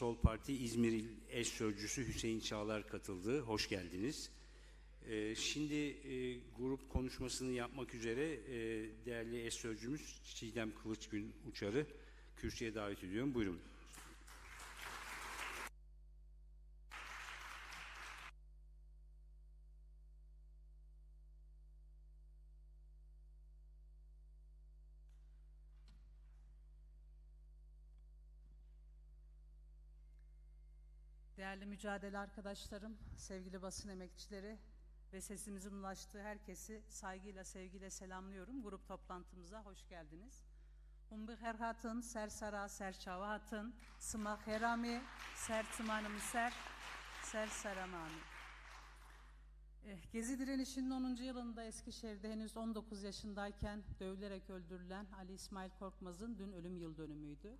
Sol Parti İzmir Eş Sözcüsü Hüseyin Çağlar katıldı. Hoş geldiniz. Ee, Şimdi e, grup konuşmasını yapmak üzere e, değerli eş sözcümüz Çiğdem Kılıçgün Uçar'ı kürsüye davet ediyorum. Buyurun. Değerli mücadele arkadaşlarım, sevgili basın emekçileri ve sesimizin ulaştığı herkesi saygıyla, sevgiyle selamlıyorum. Grup toplantımıza hoş geldiniz. Umbı herhatın, ser sara, ser çavahatın, sımak herami, ser tımanımı ser, ser saramami. Eh, Gezi direnişinin 10. yılında Eskişehir'de henüz 19 yaşındayken dövülerek öldürülen Ali İsmail Korkmaz'ın dün ölüm yıl dönümüydü.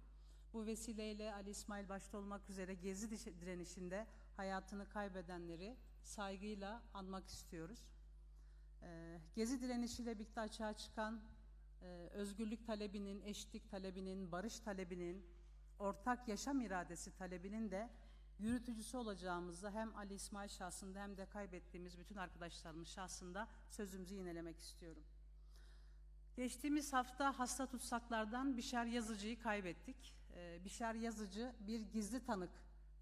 Bu vesileyle Ali İsmail başta olmak üzere Gezi direnişinde hayatını kaybedenleri saygıyla anmak istiyoruz. Ee, Gezi direnişiyle birlikte açığa çıkan e, özgürlük talebinin, eşitlik talebinin, barış talebinin, ortak yaşam iradesi talebinin de yürütücüsü olacağımızda hem Ali İsmail şahsında hem de kaybettiğimiz bütün arkadaşlarımız şahsında sözümüzü yinelemek istiyorum. Geçtiğimiz hafta hasta tutsaklardan Bişar Yazıcı'yı kaybettik. Bişar Yazıcı bir gizli tanık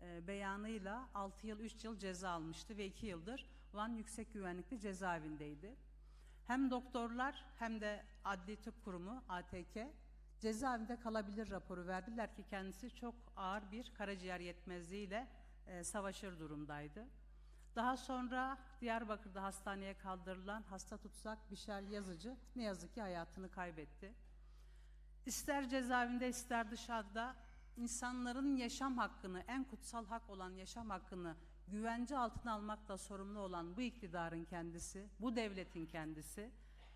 e, beyanıyla 6 yıl 3 yıl ceza almıştı ve 2 yıldır Van Yüksek Güvenlikli Cezaevindeydi. Hem doktorlar hem de Adli Tıp Kurumu ATK cezaevinde kalabilir raporu verdiler ki kendisi çok ağır bir karaciğer yetmezliğiyle e, savaşır durumdaydı. Daha sonra Diyarbakır'da hastaneye kaldırılan hasta tutsak Bişar Yazıcı ne yazık ki hayatını kaybetti. İster cezaevinde ister dışarıda insanların yaşam hakkını, en kutsal hak olan yaşam hakkını güvence altına almakla sorumlu olan bu iktidarın kendisi, bu devletin kendisi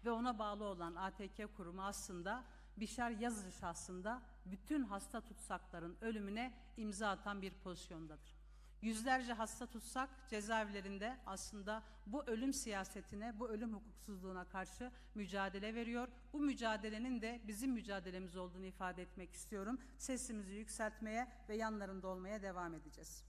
ve ona bağlı olan ATK kurumu aslında Bişar Yazıcı şahsında bütün hasta tutsakların ölümüne imza atan bir pozisyondadır. Yüzlerce hasta tutsak cezaevlerinde aslında bu ölüm siyasetine, bu ölüm hukuksuzluğuna karşı mücadele veriyor. Bu mücadelenin de bizim mücadelemiz olduğunu ifade etmek istiyorum. Sesimizi yükseltmeye ve yanlarında olmaya devam edeceğiz.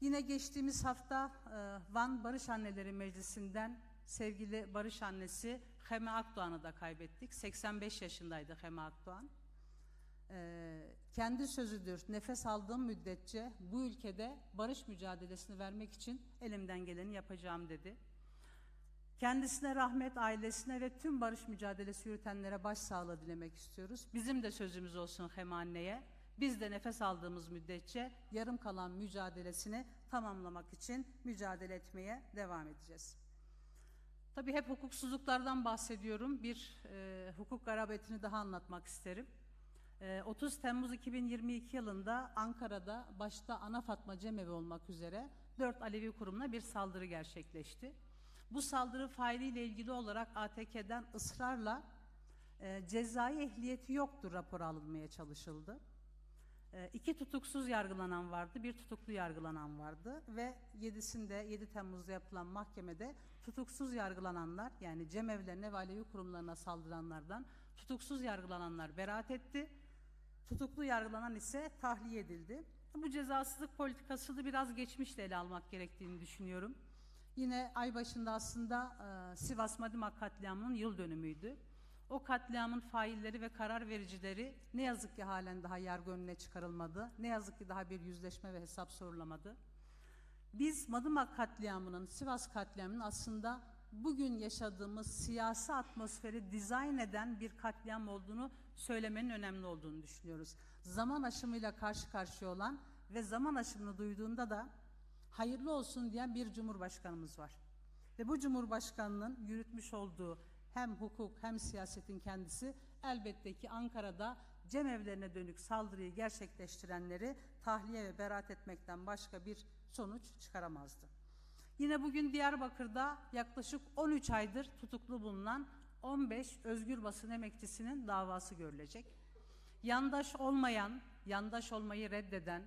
Yine geçtiğimiz hafta e, Van Barış Anneleri Meclisi'nden sevgili Barış annesi Heme Akdoğan'ı da kaybettik. 85 yaşındaydı Heme Akdoğan. Ee, kendi sözüdür. Nefes aldığım müddetçe bu ülkede barış mücadelesini vermek için elimden geleni yapacağım dedi. Kendisine rahmet, ailesine ve tüm barış mücadelesi yürütenlere başsağlığı dilemek istiyoruz. Bizim de sözümüz olsun Hem anneye. Biz de nefes aldığımız müddetçe yarım kalan mücadelesini tamamlamak için mücadele etmeye devam edeceğiz. Tabii hep hukuksuzluklardan bahsediyorum. Bir e, hukuk garabetini daha anlatmak isterim. E, 30 Temmuz 2022 yılında Ankara'da başta Ana Fatma Cemevi olmak üzere dört Alevi kurumuna bir saldırı gerçekleşti. Bu saldırı failiyle ilgili olarak ATK'den ısrarla e, cezai ehliyeti yoktur raporu alınmaya çalışıldı. E, iki tutuksuz yargılanan vardı, bir tutuklu yargılanan vardı ve 7'sinde 7 Temmuz'da yapılan mahkemede tutuksuz yargılananlar yani cemevlerine ve Alevi kurumlarına saldıranlardan tutuksuz yargılananlar beraat etti. Tutuklu yargılanan ise tahliye edildi. Bu cezasızlık politikasını biraz geçmişle ele almak gerektiğini düşünüyorum. Yine ay başında aslında e, Sivas Madimak katliamının yıl dönümüydü. O katliamın failleri ve karar vericileri ne yazık ki halen daha yargı önüne çıkarılmadı. Ne yazık ki daha bir yüzleşme ve hesap sorulamadı. Biz Madımak katliamının, Sivas katliamının aslında bugün yaşadığımız siyasi atmosferi dizayn eden bir katliam olduğunu söylemenin önemli olduğunu düşünüyoruz. Zaman aşımıyla karşı karşıya olan ve zaman aşımını duyduğunda da hayırlı olsun diyen bir cumhurbaşkanımız var. Ve bu cumhurbaşkanının yürütmüş olduğu hem hukuk hem siyasetin kendisi elbette ki Ankara'da cemevlerine dönük saldırıyı gerçekleştirenleri tahliye ve beraat etmekten başka bir sonuç çıkaramazdı. Yine bugün Diyarbakır'da yaklaşık 13 aydır tutuklu bulunan 15 özgür basın emekçisinin davası görülecek. Yandaş olmayan, yandaş olmayı reddeden,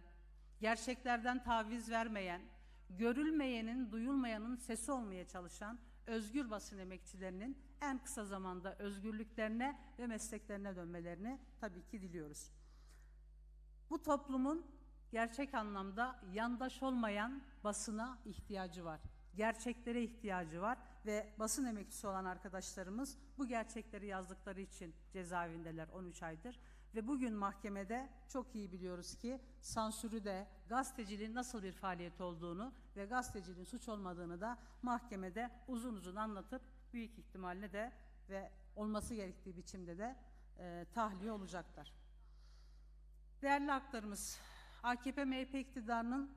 gerçeklerden taviz vermeyen, görülmeyenin, duyulmayanın sesi olmaya çalışan özgür basın emekçilerinin en kısa zamanda özgürlüklerine ve mesleklerine dönmelerini tabii ki diliyoruz. Bu toplumun gerçek anlamda yandaş olmayan basına ihtiyacı var. Gerçeklere ihtiyacı var ve basın emekçisi olan arkadaşlarımız bu gerçekleri yazdıkları için cezaevindeler 13 aydır. Ve bugün mahkemede çok iyi biliyoruz ki sansürü de gazeteciliğin nasıl bir faaliyet olduğunu ve gazeteciliğin suç olmadığını da mahkemede uzun uzun anlatıp büyük ihtimalle de ve olması gerektiği biçimde de e, tahliye olacaklar. Değerli haklarımız, AKP MHP iktidarının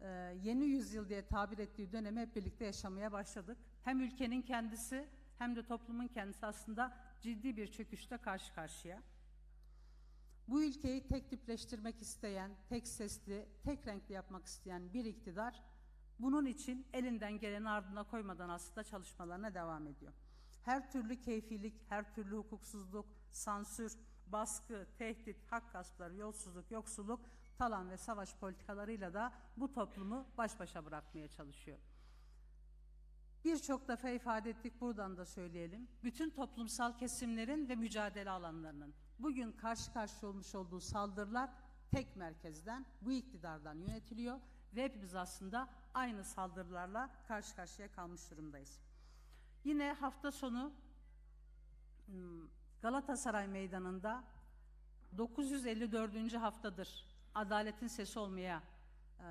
e, yeni yüzyıl diye tabir ettiği dönemi hep birlikte yaşamaya başladık. Hem ülkenin kendisi hem de toplumun kendisi aslında ciddi bir çöküşte karşı karşıya. Bu ülkeyi tek tipleştirmek isteyen, tek sesli, tek renkli yapmak isteyen bir iktidar bunun için elinden geleni ardına koymadan aslında çalışmalarına devam ediyor. Her türlü keyfilik, her türlü hukuksuzluk, sansür, baskı, tehdit, hak gaspları, yolsuzluk, yoksulluk, talan ve savaş politikalarıyla da bu toplumu baş başa bırakmaya çalışıyor. Birçok defa ifade ettik buradan da söyleyelim. Bütün toplumsal kesimlerin ve mücadele alanlarının bugün karşı karşıya olmuş olduğu saldırılar tek merkezden, bu iktidardan yönetiliyor ve hepimiz aslında aynı saldırılarla karşı karşıya kalmış durumdayız. Yine hafta sonu hmm, Galatasaray Meydanı'nda 954. haftadır adaletin sesi olmaya, e,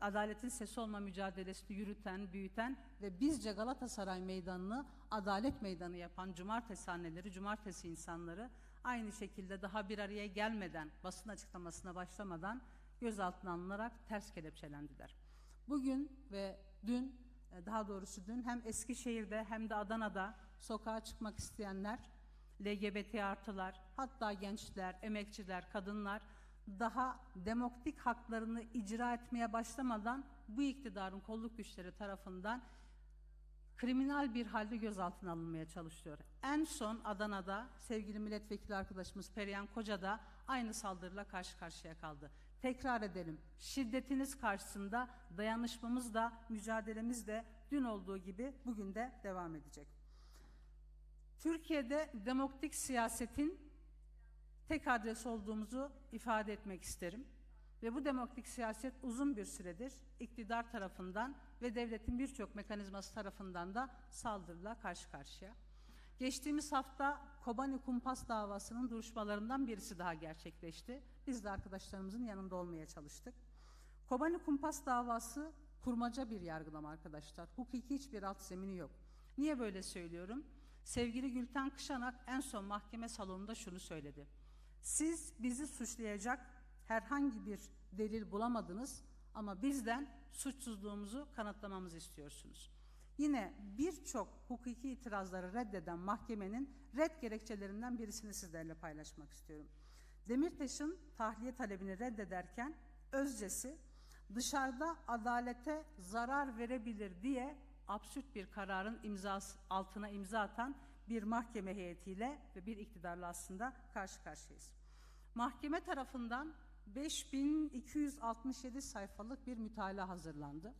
adaletin sesi olma mücadelesini yürüten, büyüten ve bizce Galatasaray Meydanı'nı adalet meydanı yapan cumartesi anneleri, cumartesi insanları aynı şekilde daha bir araya gelmeden, basın açıklamasına başlamadan gözaltına alınarak ters kelepçelendiler. Bugün ve dün, e, daha doğrusu dün hem Eskişehir'de hem de Adana'da sokağa çıkmak isteyenler, LGBT artılar, hatta gençler, emekçiler, kadınlar daha demokratik haklarını icra etmeye başlamadan bu iktidarın kolluk güçleri tarafından kriminal bir halde gözaltına alınmaya çalışıyor. En son Adana'da sevgili milletvekili arkadaşımız Perihan Koca da aynı saldırıyla karşı karşıya kaldı. Tekrar edelim, şiddetiniz karşısında dayanışmamız da, mücadelemiz de dün olduğu gibi bugün de devam edecek. Türkiye'de demokratik siyasetin tek adres olduğumuzu ifade etmek isterim. Ve bu demokratik siyaset uzun bir süredir iktidar tarafından ve devletin birçok mekanizması tarafından da saldırıla karşı karşıya. Geçtiğimiz hafta Kobani Kumpas davasının duruşmalarından birisi daha gerçekleşti. Biz de arkadaşlarımızın yanında olmaya çalıştık. Kobani Kumpas davası kurmaca bir yargılama arkadaşlar. Hukuki hiçbir alt zemini yok. Niye böyle söylüyorum? Sevgili Gülten Kışanak en son mahkeme salonunda şunu söyledi. Siz bizi suçlayacak herhangi bir delil bulamadınız ama bizden suçsuzluğumuzu kanıtlamamızı istiyorsunuz. Yine birçok hukuki itirazları reddeden mahkemenin red gerekçelerinden birisini sizlerle paylaşmak istiyorum. Demirtaş'ın tahliye talebini reddederken Özcesi dışarıda adalete zarar verebilir diye absürt bir kararın imzası altına imza atan bir mahkeme heyetiyle ve bir iktidarla aslında karşı karşıyayız. Mahkeme tarafından 5267 sayfalık bir mütalaa hazırlandı.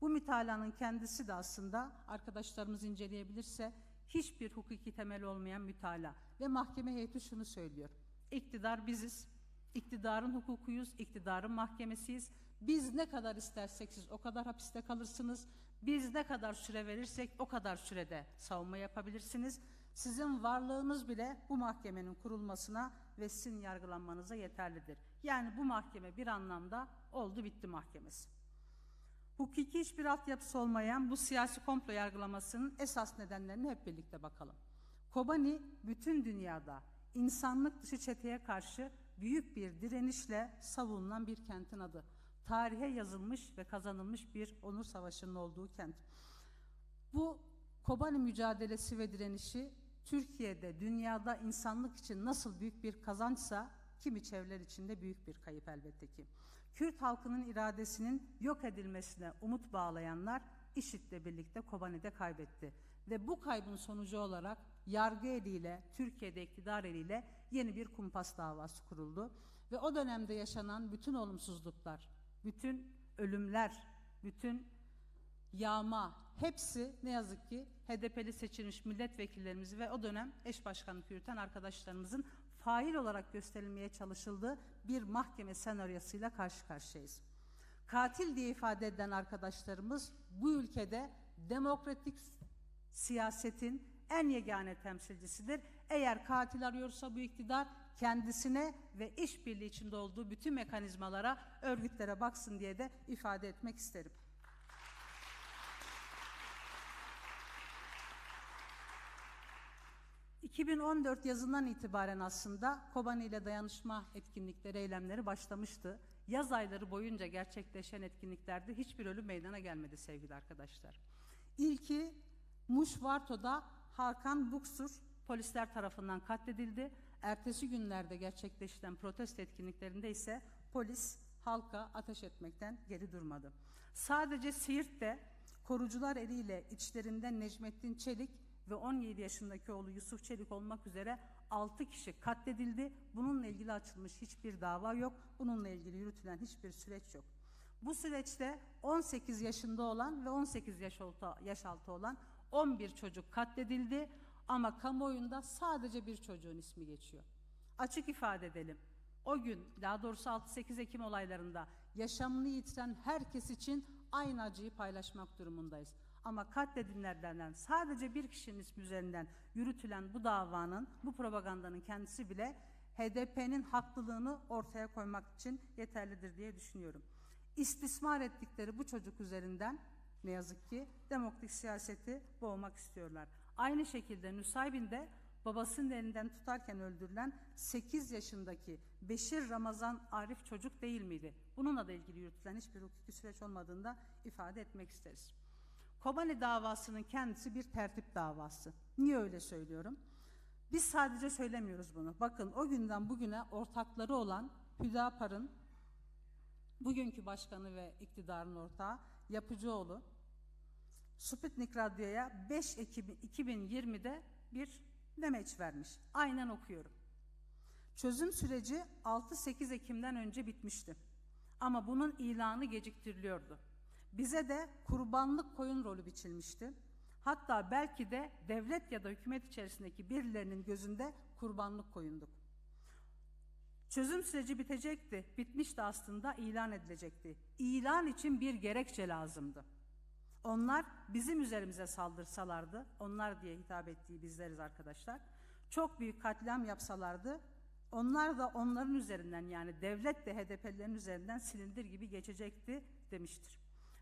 Bu mütalaanın kendisi de aslında arkadaşlarımız inceleyebilirse hiçbir hukuki temel olmayan mütalaa ve mahkeme heyeti şunu söylüyor. İktidar biziz, iktidarın hukukuyuz, iktidarın mahkemesiyiz. Biz ne kadar istersek siz o kadar hapiste kalırsınız. Biz ne kadar süre verirsek o kadar sürede savunma yapabilirsiniz. Sizin varlığınız bile bu mahkemenin kurulmasına ve sizin yargılanmanıza yeterlidir. Yani bu mahkeme bir anlamda oldu bitti mahkemesi. Hukuki hiçbir altyapısı olmayan bu siyasi komplo yargılamasının esas nedenlerine hep birlikte bakalım. Kobani bütün dünyada insanlık dışı çeteye karşı büyük bir direnişle savunulan bir kentin adı. Tarihe yazılmış ve kazanılmış bir onur savaşının olduğu kent. Bu Kobani mücadelesi ve direnişi Türkiye'de, dünyada insanlık için nasıl büyük bir kazançsa kimi çevreler için de büyük bir kayıp elbette ki. Kürt halkının iradesinin yok edilmesine umut bağlayanlar IŞİD'le birlikte Kobani'de kaybetti. Ve bu kaybın sonucu olarak yargı eliyle, Türkiye'de iktidar eliyle yeni bir kumpas davası kuruldu. Ve o dönemde yaşanan bütün olumsuzluklar, bütün ölümler, bütün yağma hepsi ne yazık ki HDP'li seçilmiş milletvekillerimiz ve o dönem eş başkanlık yürüten arkadaşlarımızın fail olarak gösterilmeye çalışıldığı bir mahkeme senaryosuyla karşı karşıyayız. Katil diye ifade edilen arkadaşlarımız bu ülkede demokratik siyasetin en yegane temsilcisidir. Eğer katil arıyorsa bu iktidar kendisine ve işbirliği içinde olduğu bütün mekanizmalara, örgütlere baksın diye de ifade etmek isterim. ...2014 yazından itibaren aslında Kobani ile dayanışma etkinlikleri, eylemleri başlamıştı. Yaz ayları boyunca gerçekleşen etkinliklerde hiçbir ölüm meydana gelmedi sevgili arkadaşlar. İlki Muşvarto'da Hakan Buksur polisler tarafından katledildi. Ertesi günlerde gerçekleşen protesto etkinliklerinde ise polis halka ateş etmekten geri durmadı. Sadece Siirt'te korucular eliyle içlerinden Necmettin Çelik ve 17 yaşındaki oğlu Yusuf Çelik olmak üzere 6 kişi katledildi. Bununla ilgili açılmış hiçbir dava yok. Bununla ilgili yürütülen hiçbir süreç yok. Bu süreçte 18 yaşında olan ve 18 yaş altı, yaş altı olan 11 çocuk katledildi ama kamuoyunda sadece bir çocuğun ismi geçiyor. Açık ifade edelim. O gün daha doğrusu 6-8 Ekim olaylarında yaşamını yitiren herkes için aynı acıyı paylaşmak durumundayız. Ama katledilenlerden sadece bir kişinin ismi üzerinden yürütülen bu davanın, bu propagandanın kendisi bile HDP'nin haklılığını ortaya koymak için yeterlidir diye düşünüyorum. İstismar ettikleri bu çocuk üzerinden ne yazık ki demokratik siyaseti boğmak istiyorlar. Aynı şekilde Nusaybin de babasının elinden tutarken öldürülen 8 yaşındaki Beşir Ramazan Arif çocuk değil miydi? Bununla da ilgili yürütülen hiçbir hukuki süreç olmadığını da ifade etmek isteriz. Kobani davasının kendisi bir tertip davası. Niye öyle söylüyorum? Biz sadece söylemiyoruz bunu. Bakın o günden bugüne ortakları olan Hüdapar'ın bugünkü başkanı ve iktidarın ortağı Yapıcıoğlu Sputnik Radyo'ya 5 Ekim 2020'de bir demeç vermiş. Aynen okuyorum. Çözüm süreci 6-8 Ekim'den önce bitmişti. Ama bunun ilanı geciktiriliyordu. Bize de kurbanlık koyun rolü biçilmişti. Hatta belki de devlet ya da hükümet içerisindeki birilerinin gözünde kurbanlık koyunduk. Çözüm süreci bitecekti. Bitmişti aslında ilan edilecekti. İlan için bir gerekçe lazımdı. Onlar bizim üzerimize saldırsalardı, onlar diye hitap ettiği bizleriz arkadaşlar. Çok büyük katliam yapsalardı, onlar da onların üzerinden yani devlet de HDP'lilerin üzerinden silindir gibi geçecekti demiştir.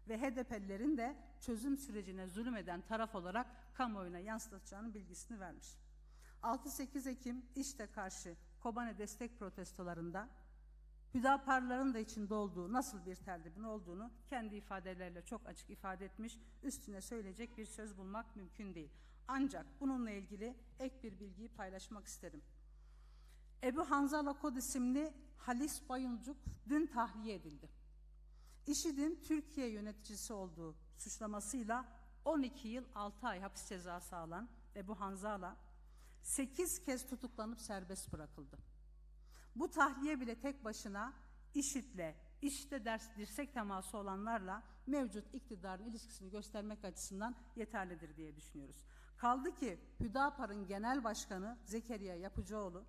Ve HDP'lilerin de çözüm sürecine zulüm eden taraf olarak kamuoyuna yansıtacağının bilgisini vermiş. 6-8 Ekim işte karşı Kobane destek protestolarında Hüdaparların da içinde olduğu nasıl bir tertibin olduğunu kendi ifadelerle çok açık ifade etmiş. Üstüne söyleyecek bir söz bulmak mümkün değil. Ancak bununla ilgili ek bir bilgiyi paylaşmak isterim. Ebu Hanzala Kod isimli Halis Bayuncuk dün tahliye edildi. IŞİD'in Türkiye yöneticisi olduğu suçlamasıyla 12 yıl 6 ay hapis cezası alan Ebu Hanzala 8 kez tutuklanıp serbest bırakıldı. Bu tahliye bile tek başına IŞİD'le, işte ders dirsek teması olanlarla mevcut iktidarın ilişkisini göstermek açısından yeterlidir diye düşünüyoruz. Kaldı ki Hüdapar'ın genel başkanı Zekeriya Yapıcıoğlu,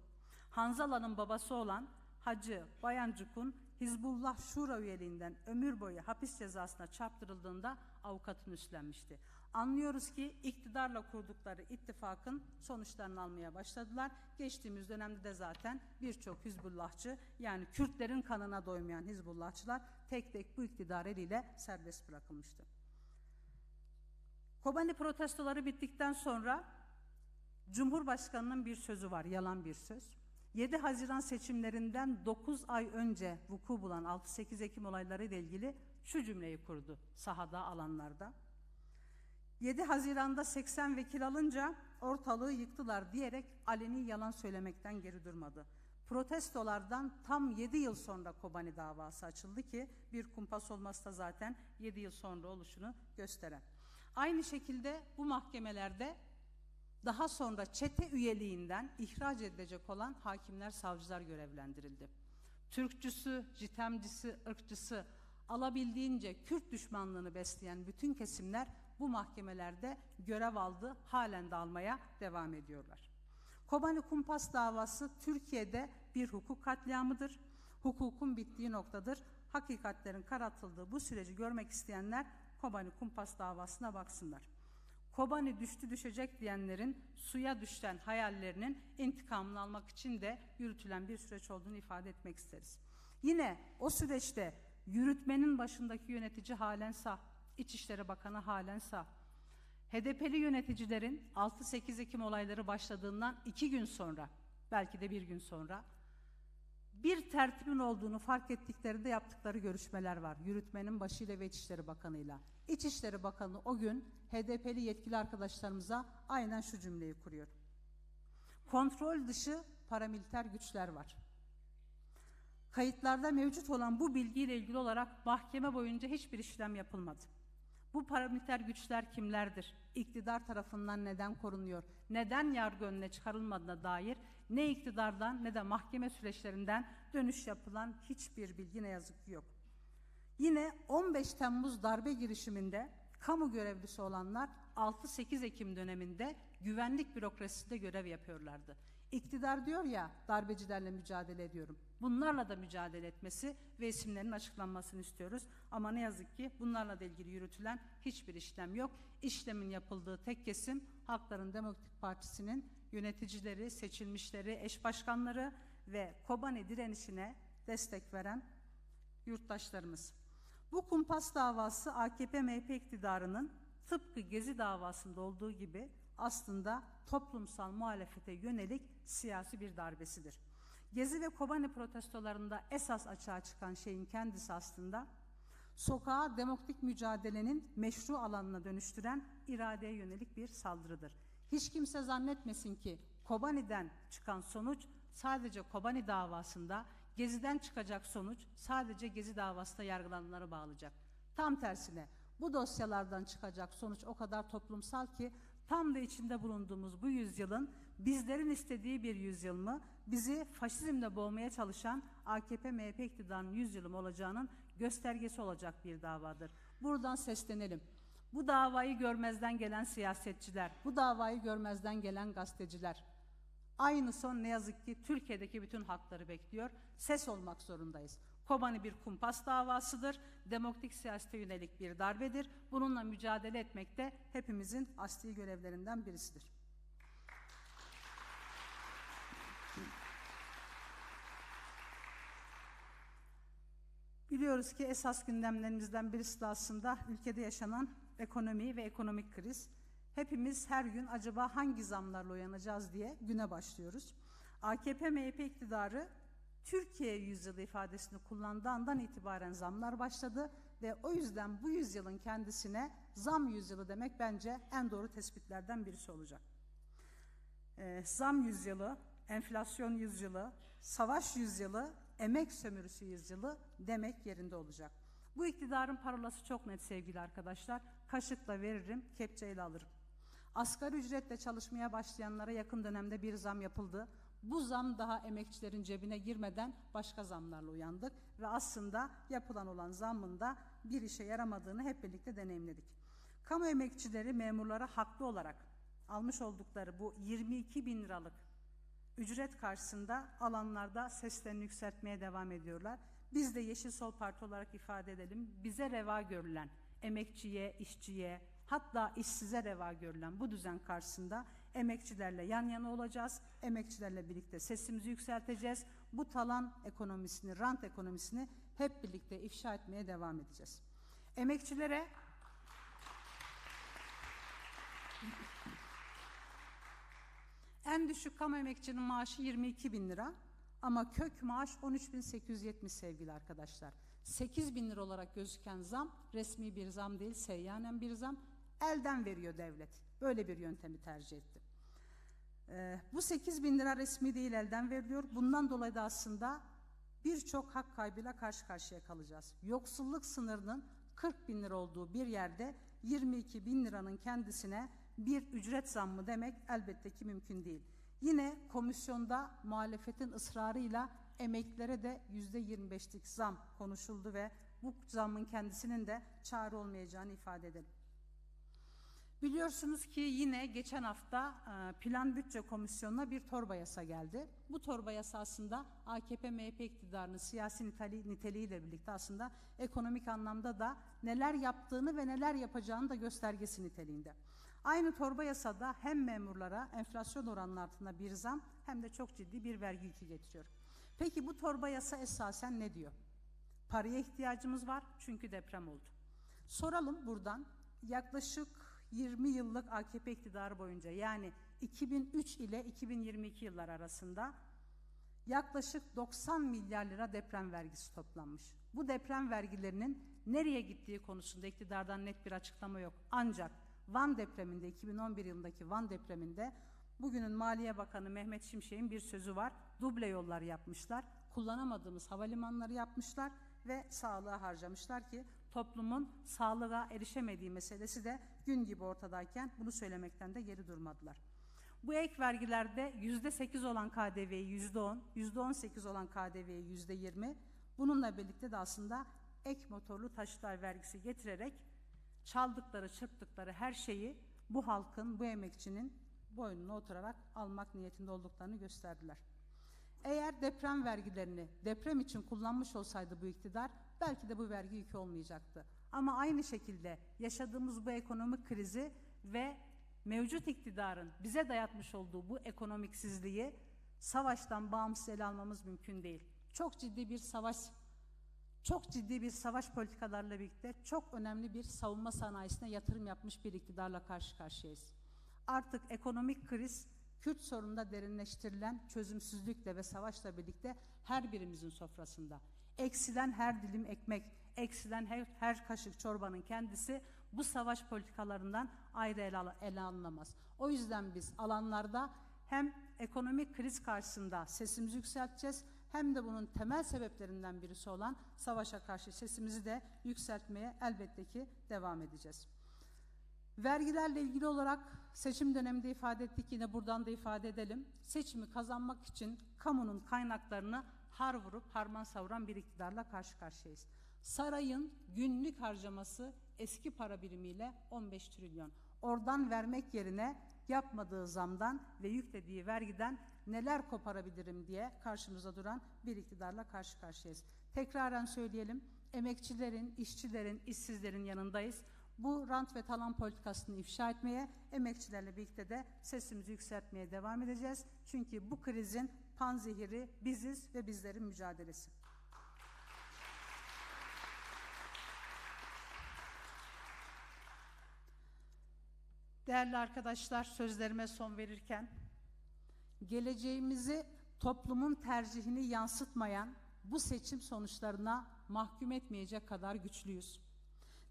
Hanzala'nın babası olan Hacı Bayancuk'un Hizbullah Şura üyeliğinden ömür boyu hapis cezasına çarptırıldığında avukatını üstlenmişti. Anlıyoruz ki iktidarla kurdukları ittifakın sonuçlarını almaya başladılar. Geçtiğimiz dönemde de zaten birçok Hizbullahçı yani Kürtlerin kanına doymayan Hizbullahçılar tek tek bu iktidar eliyle serbest bırakılmıştı. Kobani protestoları bittikten sonra Cumhurbaşkanının bir sözü var, yalan bir söz. 7 Haziran seçimlerinden 9 ay önce vuku bulan 6-8 Ekim olayları ile ilgili şu cümleyi kurdu sahada alanlarda. 7 Haziran'da 80 vekil alınca ortalığı yıktılar diyerek aleni yalan söylemekten geri durmadı. Protestolardan tam 7 yıl sonra Kobani davası açıldı ki bir kumpas olması da zaten 7 yıl sonra oluşunu gösteren. Aynı şekilde bu mahkemelerde daha sonra çete üyeliğinden ihraç edilecek olan hakimler, savcılar görevlendirildi. Türkçüsü, citemcisi, ırkçısı, alabildiğince Kürt düşmanlığını besleyen bütün kesimler bu mahkemelerde görev aldı, halen de almaya devam ediyorlar. Kobani Kumpas davası Türkiye'de bir hukuk katliamıdır. Hukukun bittiği noktadır. Hakikatlerin karartıldığı bu süreci görmek isteyenler Kobani Kumpas davasına baksınlar. Kobani düştü düşecek diyenlerin suya düşen hayallerinin intikamını almak için de yürütülen bir süreç olduğunu ifade etmek isteriz. Yine o süreçte yürütmenin başındaki yönetici halen sağ, İçişleri Bakanı halen sağ. HDP'li yöneticilerin 6-8 Ekim olayları başladığından iki gün sonra, belki de bir gün sonra bir tertibin olduğunu fark ettiklerinde yaptıkları görüşmeler var. Yürütmenin başıyla ve İçişleri Bakanı'yla. İçişleri Bakanı o gün HDP'li yetkili arkadaşlarımıza aynen şu cümleyi kuruyor. Kontrol dışı paramiliter güçler var. Kayıtlarda mevcut olan bu bilgiyle ilgili olarak mahkeme boyunca hiçbir işlem yapılmadı. Bu paramiliter güçler kimlerdir? İktidar tarafından neden korunuyor? Neden yargı önüne çıkarılmadığına dair ne iktidardan ne de mahkeme süreçlerinden dönüş yapılan hiçbir bilgi ne yazık ki yok. Yine 15 Temmuz darbe girişiminde kamu görevlisi olanlar 6-8 Ekim döneminde güvenlik bürokrasisinde görev yapıyorlardı. İktidar diyor ya darbecilerle mücadele ediyorum. Bunlarla da mücadele etmesi ve isimlerinin açıklanmasını istiyoruz. Ama ne yazık ki bunlarla da ilgili yürütülen hiçbir işlem yok. İşlemin yapıldığı tek kesim Halkların Demokratik Partisi'nin yöneticileri, seçilmişleri, eş başkanları ve Kobani direnişine destek veren yurttaşlarımız. Bu kumpas davası AKP-MHP iktidarının tıpkı Gezi davasında olduğu gibi aslında toplumsal muhalefete yönelik siyasi bir darbesidir. Gezi ve Kobani protestolarında esas açığa çıkan şeyin kendisi aslında sokağa demokratik mücadelenin meşru alanına dönüştüren iradeye yönelik bir saldırıdır. Hiç kimse zannetmesin ki Kobani'den çıkan sonuç sadece Kobani davasında, Gezi'den çıkacak sonuç sadece Gezi davasında yargılananları bağlayacak. Tam tersine bu dosyalardan çıkacak sonuç o kadar toplumsal ki tam da içinde bulunduğumuz bu yüzyılın bizlerin istediği bir yüzyıl mı, bizi faşizmle boğmaya çalışan AKP-MHP iktidarının yüzyılım olacağının göstergesi olacak bir davadır. Buradan seslenelim. Bu davayı görmezden gelen siyasetçiler, bu davayı görmezden gelen gazeteciler, aynı son ne yazık ki Türkiye'deki bütün hakları bekliyor. Ses olmak zorundayız. Kobani bir kumpas davasıdır. Demokratik siyasete yönelik bir darbedir. Bununla mücadele etmek de hepimizin asli görevlerinden birisidir. Biliyoruz ki esas gündemlerimizden birisi de aslında ülkede yaşanan ekonomi ve ekonomik kriz. Hepimiz her gün acaba hangi zamlarla uyanacağız diye güne başlıyoruz. AKP-MHP iktidarı Türkiye yüzyılı ifadesini kullandığı andan itibaren zamlar başladı ve o yüzden bu yüzyılın kendisine zam yüzyılı demek bence en doğru tespitlerden birisi olacak. Ee, zam yüzyılı, enflasyon yüzyılı, savaş yüzyılı, emek sömürüsü yüzyılı demek yerinde olacak. Bu iktidarın parolası çok net sevgili arkadaşlar. Kaşıkla veririm, kepçeyle alırım. Asgari ücretle çalışmaya başlayanlara yakın dönemde bir zam yapıldı. Bu zam daha emekçilerin cebine girmeden başka zamlarla uyandık ve aslında yapılan olan zammın da bir işe yaramadığını hep birlikte deneyimledik. Kamu emekçileri memurlara haklı olarak almış oldukları bu 22 bin liralık ücret karşısında alanlarda seslerini yükseltmeye devam ediyorlar. Biz de Yeşil Sol Parti olarak ifade edelim. Bize reva görülen emekçiye, işçiye, hatta işsize reva görülen bu düzen karşısında emekçilerle yan yana olacağız. Emekçilerle birlikte sesimizi yükselteceğiz. Bu talan ekonomisini, rant ekonomisini hep birlikte ifşa etmeye devam edeceğiz. Emekçilere en düşük kamu emekçinin maaşı 22 bin lira ama kök maaş 13.870 sevgili arkadaşlar. 8 bin lira olarak gözüken zam resmi bir zam değil, seyyanen bir zam. Elden veriyor devlet. Böyle bir yöntemi tercih etti. Ee, bu 8 bin lira resmi değil elden veriliyor. Bundan dolayı da aslında birçok hak kaybıyla karşı karşıya kalacağız. Yoksulluk sınırının 40 bin lira olduğu bir yerde 22 bin liranın kendisine bir ücret zammı demek elbette ki mümkün değil. Yine komisyonda muhalefetin ısrarıyla emeklilere de yüzde 25'lik zam konuşuldu ve bu zammın kendisinin de çare olmayacağını ifade edelim. Biliyorsunuz ki yine geçen hafta e, Plan Bütçe Komisyonu'na bir torba yasa geldi. Bu torba yasa aslında AKP-MHP iktidarının siyasi niteliği, niteliğiyle birlikte aslında ekonomik anlamda da neler yaptığını ve neler yapacağını da göstergesi niteliğinde. Aynı torba yasada hem memurlara enflasyon oranının altında bir zam hem de çok ciddi bir vergi yükü getiriyor. Peki bu torba yasa esasen ne diyor? Paraya ihtiyacımız var çünkü deprem oldu. Soralım buradan yaklaşık 20 yıllık AKP iktidarı boyunca yani 2003 ile 2022 yıllar arasında yaklaşık 90 milyar lira deprem vergisi toplanmış. Bu deprem vergilerinin nereye gittiği konusunda iktidardan net bir açıklama yok. Ancak Van depreminde 2011 yılındaki Van depreminde bugünün Maliye Bakanı Mehmet Şimşek'in bir sözü var. Duble yollar yapmışlar. Kullanamadığımız havalimanları yapmışlar ve sağlığa harcamışlar ki toplumun sağlığa erişemediği meselesi de gün gibi ortadayken bunu söylemekten de geri durmadılar. Bu ek vergilerde yüzde sekiz olan KDV'yi yüzde on, yüzde on sekiz olan KDV'yi yüzde yirmi, bununla birlikte de aslında ek motorlu taşıtlar vergisi getirerek çaldıkları, çırptıkları her şeyi bu halkın, bu emekçinin boynuna oturarak almak niyetinde olduklarını gösterdiler. Eğer deprem vergilerini deprem için kullanmış olsaydı bu iktidar belki de bu vergi yükü olmayacaktı. Ama aynı şekilde yaşadığımız bu ekonomik krizi ve mevcut iktidarın bize dayatmış olduğu bu ekonomiksizliği savaştan bağımsız ele almamız mümkün değil. Çok ciddi bir savaş çok ciddi bir savaş politikalarla birlikte çok önemli bir savunma sanayisine yatırım yapmış bir iktidarla karşı karşıyayız. Artık ekonomik kriz Kürt sorununda derinleştirilen çözümsüzlükle ve savaşla birlikte her birimizin sofrasında. Eksilen her dilim ekmek, eksilen her, her kaşık çorbanın kendisi bu savaş politikalarından ayrı ele, ele alınamaz. O yüzden biz alanlarda hem ekonomik kriz karşısında sesimizi yükselteceğiz hem de bunun temel sebeplerinden birisi olan savaşa karşı sesimizi de yükseltmeye elbette ki devam edeceğiz. Vergilerle ilgili olarak seçim döneminde ifade ettik yine buradan da ifade edelim. Seçimi kazanmak için kamunun kaynaklarını har vurup harman savuran bir iktidarla karşı karşıyayız. Sarayın günlük harcaması eski para birimiyle 15 trilyon. Oradan vermek yerine yapmadığı zamdan ve yüklediği vergiden neler koparabilirim diye karşımıza duran bir iktidarla karşı karşıyayız. Tekraren söyleyelim, emekçilerin, işçilerin, işsizlerin yanındayız. Bu rant ve talan politikasını ifşa etmeye, emekçilerle birlikte de sesimizi yükseltmeye devam edeceğiz. Çünkü bu krizin panzehiri biziz ve bizlerin mücadelesi. Değerli arkadaşlar, sözlerime son verirken geleceğimizi toplumun tercihini yansıtmayan bu seçim sonuçlarına mahkum etmeyecek kadar güçlüyüz.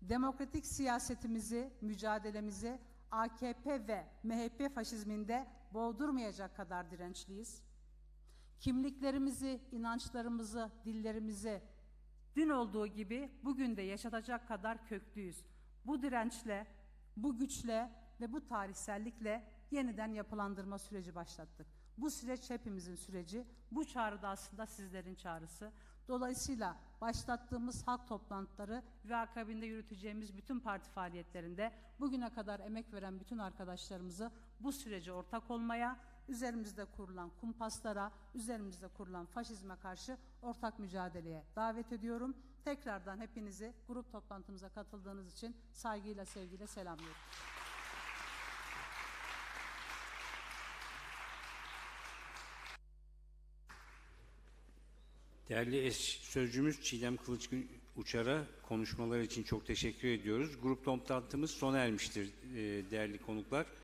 Demokratik siyasetimizi, mücadelemizi AKP ve MHP faşizminde boğdurmayacak kadar dirençliyiz. Kimliklerimizi, inançlarımızı, dillerimizi dün olduğu gibi bugün de yaşatacak kadar köklüyüz. Bu dirençle, bu güçle ve bu tarihsellikle yeniden yapılandırma süreci başlattık. Bu süreç hepimizin süreci. Bu çağrı da aslında sizlerin çağrısı. Dolayısıyla başlattığımız halk toplantıları ve akabinde yürüteceğimiz bütün parti faaliyetlerinde bugüne kadar emek veren bütün arkadaşlarımızı bu sürece ortak olmaya, üzerimizde kurulan kumpaslara, üzerimizde kurulan faşizme karşı ortak mücadeleye davet ediyorum. Tekrardan hepinizi grup toplantımıza katıldığınız için saygıyla, sevgiyle selamlıyorum. Değerli eş sözcümüz Çiğdem Kılıç Uçar'a konuşmalar için çok teşekkür ediyoruz. Grup toplantımız sona ermiştir e, değerli konuklar.